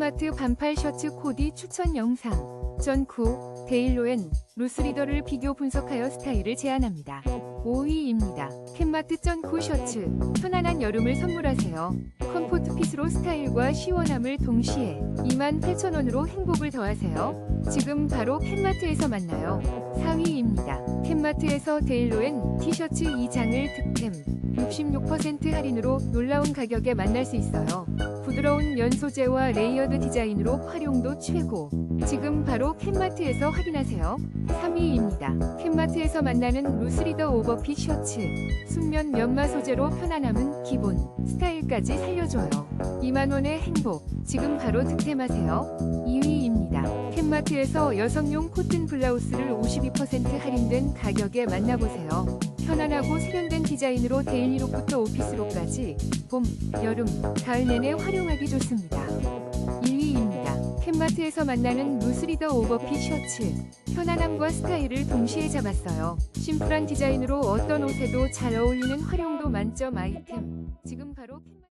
캔마트 반팔 셔츠 코디 추천 영상. 전쿠, 데일로엔, 루스리더를 비교 분석하여 스타일을 제안합니다. 5위입니다. 캔마트 전쿠 셔츠. 편안한 여름을 선물하세요. 컴포트 핏으로 스타일과 시원함을 동시에 28,000원으로 행복을 더하세요. 지금 바로 캔마트에서 만나요. 4위입니다. 캔마트에서 데일로엔 티셔츠 2장을 득템 66% 할인으로 놀라운 가격에 만날 수 있어요. 부드러운 면 소재와 레이어드 디자인으로 활용도 최고. 지금 바로 캔마트에서 확인하세요. 3위입니다. 캔마트에서 만나는 루스리더 오버핏 셔츠. 순면 면마 소재로 편안함은 기본, 스타일까지 살려줘요. 2만원의 행복. 지금 바로 득템하세요. 2위입니다. 캔마트에서 여성용 코튼 블라우스를 52% 할인된 가격에 만나보세요. 편안하고 세련된 디자인으로 데일리룩부터 오피스룩까지 봄, 여름, 가을 내내 활용하기 좋습니다. 1위입니다. 캔마트에서 만나는 루스리더 오버핏 셔츠. 편안함과 스타일을 동시에 잡았어요. 심플한 디자인으로 어떤 옷에도 잘 어울리는 활용도 만점 아이템. 지금 바로 캔마트